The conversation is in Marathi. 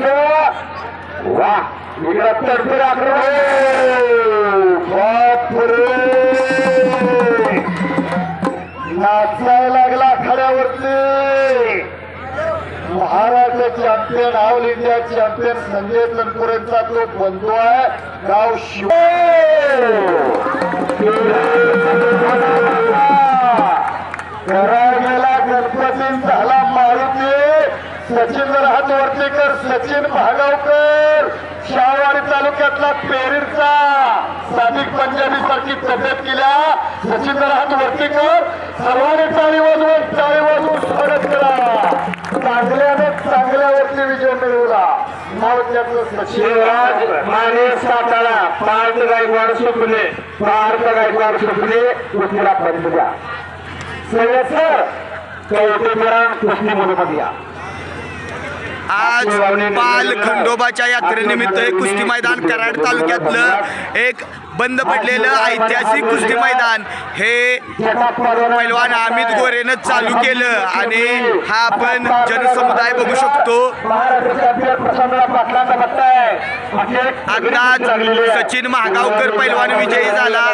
वा इकडं आक्रमण नाचायला लागला खड्यावरती. Maharashtra champion all India champion Sanjay तनपुरेचा तो बंधू आहे. गाव शिव. सचिन हात वरती सचिन भागावकर शाहवाडी तालुक्यातला पेरीरचा. सादिक पंजाबी सारखी तब्येत केल्या. सचिन हात वरती सर्वांनी टाळी वाजवून टाळी वाजवून स्वागत करा. चांगल्याने चांगल्यावरती विजय मिळवला. शिवराज माने साताळा पार्थ गायकवाड सुपले पार्थ गायकवाड सुपले कुस्तीला पंच द्या सर. कौतुकरा कुस्ती म्हणून या आज पाल खंडोबाच्या यात्रेनिमित्त हे कुस्ती मैदान कराड तालुक्यातलं एक बंद पडलेलं ऐतिहासिक कुस्ती मैदान. हे पैलवान अमित गोरेनं चालू केलं आणि हा आपण जनसमुदाय बघू शकतो. आताच सचिन महागावकर पैलवान विजयी झाला.